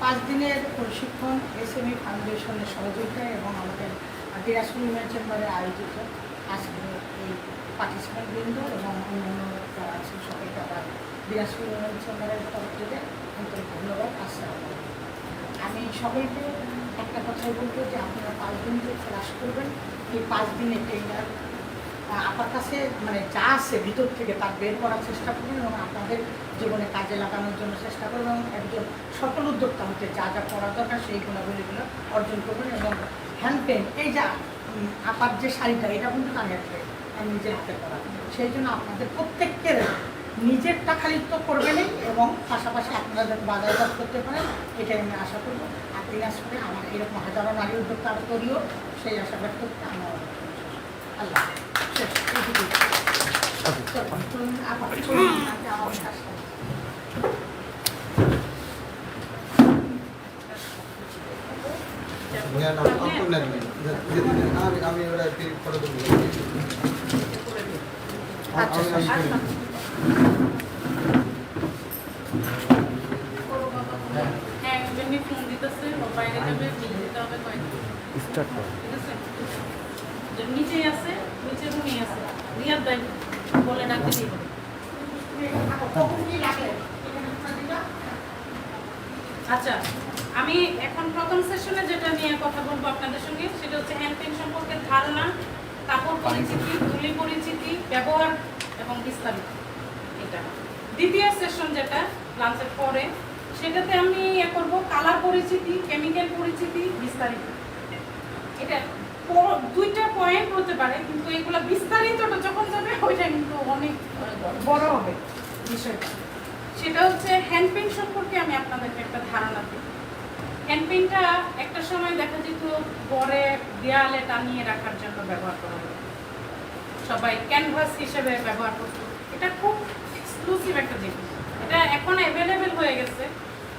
পাঁচ দিনের প্রশিক্ষণ এসএমই ফাউন্ডেশনের সহযোগিতায় এবং আমাদের দিনাজপুর উইমেন চেম্বারে আয়োজিত আজকে এই পার্টিসিপেন্ট বৃন্দ এবং অন্যান্য যারা আছে সবাইকে আবার দিনাজপুর উইমেন চেম্বারের তরফ থেকে আন্তরিক ধন্যবাদ, আসসালাম। আমি সবাইকে একটা কথাই বলব যে আপনারা পাঁচ দিন যে ক্লাস করবেন, এই পাঁচ দিনে ট্রেনার আপনার কাছে মানে যা আছে ভিতর থেকে তা বের করার চেষ্টা করবেন এবং আপনাদের জীবনে কাজে লাগানোর জন্য চেষ্টা করবেন এবং একজন সফল উদ্যোক্তা হতে যা যা করার দরকার সেই গুণাবলীগুলো অর্জন করবেন এবং হ্যান্ড পেন এই যা আপার যে শাড়িটা, এটা কিন্তু কানের আমি নিজের হাতে করা। সেই জন্য আপনাদের প্রত্যেকের নিজেরটা খালি তো করবেনই এবং পাশাপাশি আপনারা যাতে বাজারজাত করতে পারেন, এটাই আমি আশা করব। আর দিনাজপুরে আমার এরকম হাজারো নারী উদ্যোক্তা তৈরিও সেই আশা ব্যক্ত করতে আমার আমি ওরা আচ্ছা, আচ্ছা। করি। কয়েকদিন স্টার্ট করো নিচেই আছে নিচে রুমই আছে। রিয়াদ ভাই বলে ডাকতে দেবে। আচ্ছা আমি এখন প্রথম সেশনে যেটা নিয়ে কথা বলব আপনাদের সঙ্গে সেটা হচ্ছে হ্যান্ড পেন সম্পর্কে ধারণা কাপড় পরিচিতি তুলি পরিচিতি ব্যবহার এবং বিস্তারিত। এটা। দ্বিতীয় সেশন যেটা লাঞ্চের পরে সেটাতে আমি ইয়ে করব কালার পরিচিতি কেমিক্যাল পরিচিতি বিস্তারিত। এটা। দুইটা পয়েন্ট হতে পারে, কিন্তু এগুলো বিস্তারিতটা যখন যাবে, ওইটা কিন্তু অনেক বড় হবে বিষয়টা। সেটা হচ্ছে হ্যান্ড সম্পর্কে আমি আপনাদেরকে একটা ধারণা দিই। হ্যান্ড একটা সময় দেখা যেত পরে দেয়ালে টানিয়ে রাখার জন্য ব্যবহার করা হতো। সবাই ক্যানভাস হিসেবে ব্যবহার করতো। এটা খুব এক্সক্লুসিভ একটা জিনিস। এটা এখন অ্যাভেলেবেল হয়ে গেছে।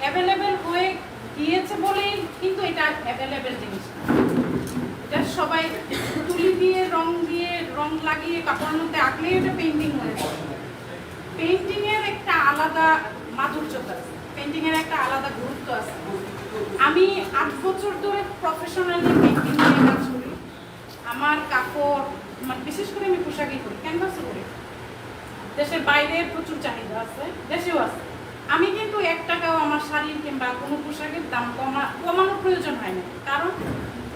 অ্যাভেলেবেল হয়ে গিয়েছে বলেই কিন্তু এটা অ্যাভেলেবেল জিনিস এটা সবাই তুলি দিয়ে, রং দিয়ে, রং লাগিয়ে কাপড়ের মধ্যে আঁকলেই এটা পেন্টিং হয়ে যায়। পেন্টিং এর একটা আলাদা মাধুর্যতা আছে। পেন্টিংয়ের একটা আলাদা গুরুত্ব আছে। আমি আট বছর ধরে প্রফেশনালি পেন্টিং নিয়ে কাজ করি। আমার কাপড় মানে বিশেষ করে আমি পোশাকই করি ক্যানভাসও করি দেশের বাইরে প্রচুর চাহিদা আছে, দেশেও আছে। আমি কিন্তু এক টাকাও আমার শাড়ির কিংবা কোনো পোশাকের দাম কমা, কমানোর প্রয়োজন হয় না কারণ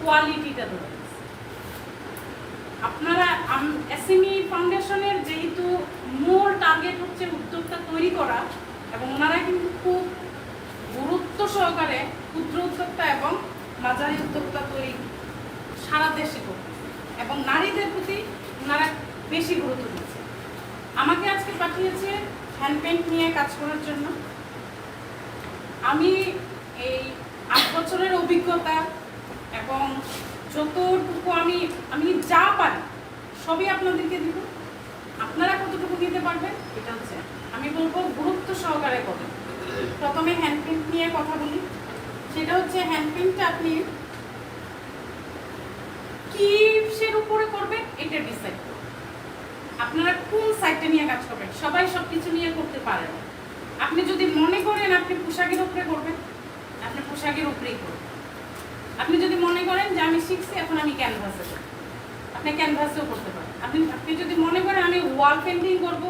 কোয়ালিটিটা ধরে। আপনারা এসএমই ফাউন্ডেশনের যেহেতু মূল টার্গেট হচ্ছে উদ্যোক্তা তৈরি করা, এবং ওনারা কিন্তু খুব গুরুত্ব সহকারে ক্ষুদ্র উদ্যোক্তা এবং মাঝারি উদ্যোক্তা তৈরি সারা দেশে করবে এবং নারীদের প্রতি ওনারা বেশি গুরুত্ব দিচ্ছে আমাকে আজকে পাঠিয়েছে হ্যান্ড নিয়ে কাজ করার জন্য আমি এই আট বছরের অভিজ্ঞতা এবং যতটুকু আমি আমি যা পারি, সবই আপনাদেরকে দিব। আপনারা কতটুকু দিতে পারবেন, এটা হচ্ছে, আমি বলব গুরুত্ব সহকারে করবেন প্রথমে হ্যান্ড প্রিন্ট নিয়ে কথা বলি। সেটা হচ্ছে হ্যান্ড প্রিন্টটা আপনি কিসের উপরে করবেন, এটা ডিসাইড করবেন আপনারা কোন সাইডটা নিয়ে কাজ করবেন, সবাই সব কিছু নিয়ে করতে পারেন। আপনি যদি মনে করেন আপনি পোশাকের উপরে করবেন, আপনি পোশাকের উপরেই করবেন আপনি যদি মনে করেন যে আমি শিখছি এখন আমি ক্যানভাসে করব আপনি ক্যানভাসেও করতে পারেন। আপনি আপনি যদি মনে করেন আমি ওয়াল পেন্টিং করব,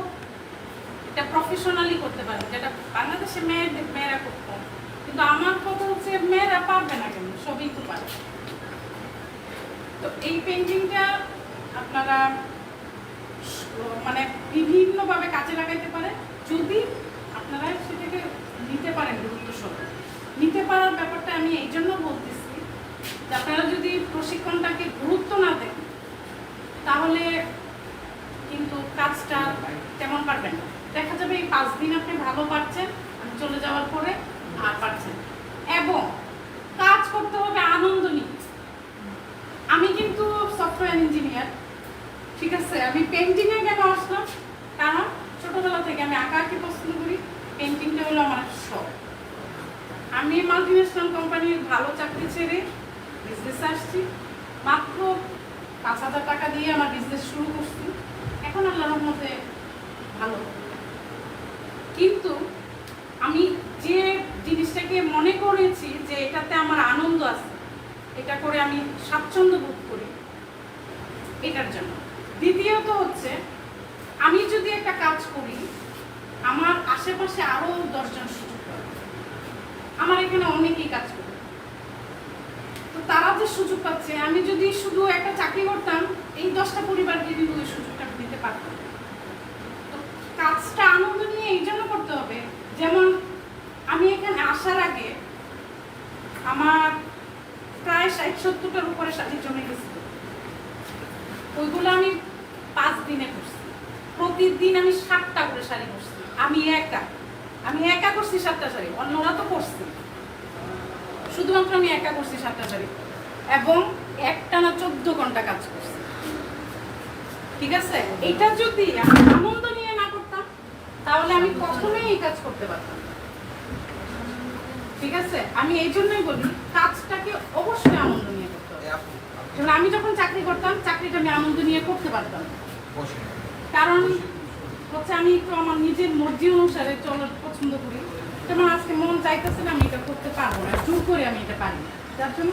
এটা প্রফেশনালি করতে পারেন যেটা বাংলাদেশে মেয়েরা করতে পারে কিন্তু আমার কথা হচ্ছে মেয়েরা পারবে না কেন? সবই তো পারে তো এই পেন্টিংটা আপনারা মানে বিভিন্নভাবে কাজে লাগাইতে পারেন। যদি আপনারা সেটাকে নিতে পারেন গুরুত্ব সহকারে। নিতে পারার ব্যাপারটা আমি এই জন্য বলতেছি আপনারা যদি প্রশিক্ষণটাকে গুরুত্ব না দেন তাহলে কিন্তু কাজটা তেমন পারবেন না। দেখা যাবে এই পাঁচ দিন আপনি ভালো পারছেন আমি চলে যাওয়ার পরে আর পারছেন এবং কাজ করতে হবে আনন্দ নিয়ে। আমি কিন্তু সফটওয়্যার ইঞ্জিনিয়ার ঠিক আছে? আমি পেন্টিংয়ে কেন আসলাম? কারণ ছোটবেলা থেকে আমি আঁকাকে পছন্দ করি। পেন্টিংটা হলো আমার শখ। আমি মাল্টিনেশনাল কোম্পানির ভালো চাকরি ছেড়ে বিজনেসে আসছি। মাত্র পাঁচ হাজার টাকা দিয়ে আমার বিজনেস শুরু করছি। এখন আল্লাহর মধ্যে ভালো। কিন্তু আমি যে জিনিসটাকে মনে করেছি যে এটাতে আমার আনন্দ আছে, এটা করে আমি স্বাচ্ছন্দ্য বোধ করি এটার জন্য। দ্বিতীয়ত হচ্ছে, আমি যদি একটা কাজ করি, আমার আশেপাশে আরও দশজন সুযোগ আমার এখানে অনেকেই কাজ করে। তারা যে সুযোগ পাচ্ছে, আমি যদি শুধু একটা চাকরি করতাম, এই দশটা পরিবারকে কিন্তু ওই সুযোগটা দিতে পারতাম। তো কাজটা আনন্দ নিয়ে এই জন্য করতে হবে। যেমন আমি এখানে আসার আগে আমার প্রায় ষাট সত্তরটার উপরে শাড়ি জমে গেছিল। ওইগুলো আমি পাঁচ দিনে করছি। প্রতিদিন আমি সাতটা করে শাড়ি করছি। আমি একা। আমি একা করছি সাতটা শাড়ি। অন্যরা তো করছি শুধুমাত্র আমি একা করছি সাতটা শাড়ি এবং একটা না চোদ্দ ঘণ্টা কাজ করছি। ঠিক আছে? এটা যদি আমি আনন্দ নিয়ে না করতাম তাহলে আমি কখনোই এই কাজ করতে পারতাম ঠিক আছে? আমি এই জন্যই বলি কাজটাকে অবশ্যই আনন্দ নিয়ে করতে হবে। যেমন আমি যখন চাকরি করতাম চাকরিটা আমি আনন্দ নিয়ে করতে পারতাম কারণ হচ্ছে আমি একটু আমার নিজের মর্জি অনুসারে চলার পছন্দ করি। যেমন আজকে মন চাইতেছে না আমি এটা করতে পারব না? জোর করে আমি এটা পারি না। যার জন্য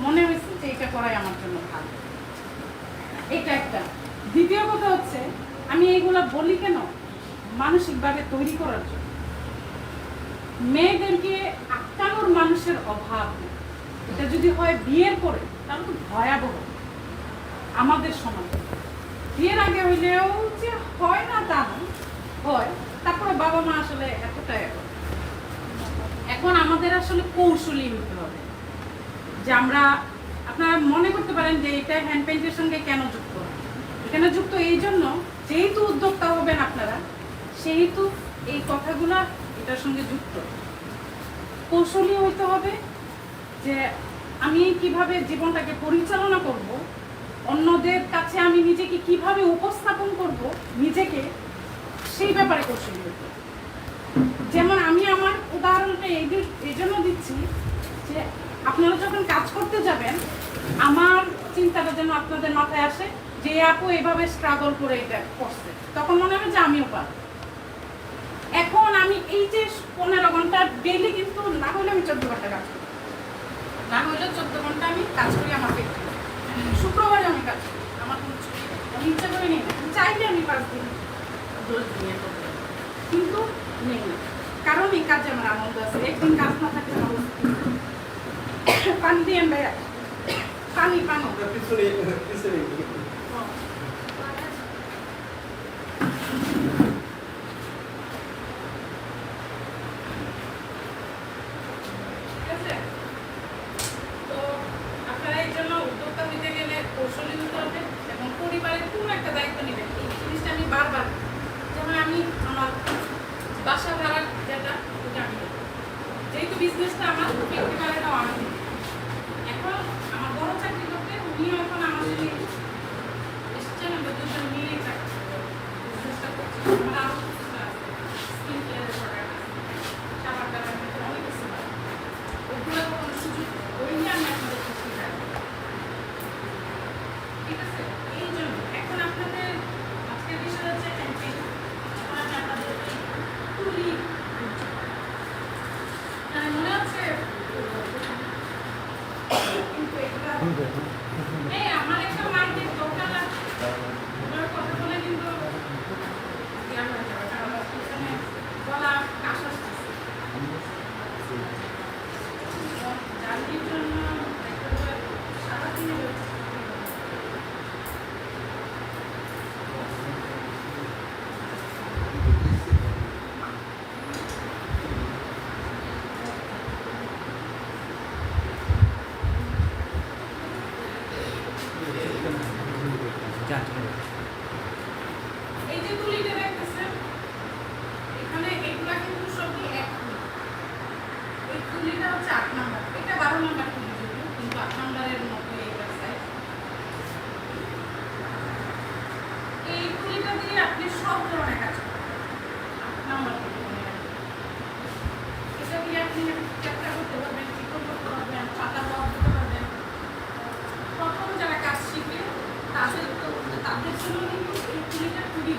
মনে হয়েছে যে এটা করাই আমার জন্য ভালো। এটা একটা। দ্বিতীয় কথা হচ্ছে, আমি এইগুলা বলি কেন? মানসিকভাবে তৈরি করার জন্য। মেয়েদেরকে আটকানোর মানুষের অভাব এটা যদি হয় বিয়ের পরে, তাহলে তো ভয়াবহ। আমাদের সমাজে। বিয়ের আগে হইলেও যে হয় না তা হয়। তারপরে বাবা মা আসলে এতটা এখন আমাদের আসলে কৌশলী হতে হবে। যে আমরা, আপনারা মনে করতে পারেন যে এটা হ্যান্ড পেইন্টের সঙ্গে কেন যুক্ত এখানে যুক্ত এই জন্য, যেহেতু উদ্যোক্তা হবেন আপনারা, সেহেতু এই কথাগুলো এটার সঙ্গে যুক্ত। কৌশলী হইতে হবে যে আমি কীভাবে জীবনটাকে পরিচালনা করব, অন্যদের কাছে আমি নিজেকে কীভাবে উপস্থাপন করব, নিজেকে সেই ব্যাপারে কৌশলী হইতে হবে। যেমন আমি আমার উদাহরণটা এই এই জন্য দিচ্ছি যে আপনারা যখন কাজ করতে যাবেন, আমার চিন্তাটা যেন আপনাদের মাথায় আসে যে আপু এভাবে স্ট্রাগল করে এটা করছে। তখন মনে হবে যে আমিও পারব এখন আমি এই যে পনেরো ঘণ্টা ডেইলি কিন্তু না হলে আমি চোদ্দ ঘণ্টা কাজ করি। না হলে চোদ্দ ঘণ্টা আমি কাজ করি আমাকে শুক্রবারে আমি কাজ করি আমার কোনো ছুটি নেই। আমি ইচ্ছা করে নিই না আমি চাইলে আমি পাঁচ দিন দশ দিনে করতে পারি। কিন্তু নেই না এই কাজে আমার আনন্দ আছে একদিন কাজ না থাকলে আমার? পানি দিয়ে পানি পানি ঠিক আছে? তো আপনারা এই জন্য উদ্যোক্তা হইতে গেলে কৌশলী হতে হবে এবং পরিবারের কোনো একটা দায়িত্ব নেবেন এই জিনিসটা আমি বারবার যেমন আমি আমার বাসা ভাড়া যেটা ওটা আমি দেবো। যেহেতু বিজনেসটা আমার পেতে পারে না আমি। এখন আমার বড় চাকরি করতে উনিও এখন সাথে এসেছেন আমরা দুজন মিলে চাকরি করি। বিজনেসটা করছি নাম্বার দিয়ে আপনি সব ধরনের কাজ আট এটা দিয়ে আপনি চেষ্টা পারবেন চিকন করতে পারবেন পাতা বড় পারবেন প্রথম যারা কাজ শিখে, তাদের তাদের জন্য কিন্তু এই পুলিটা খুবই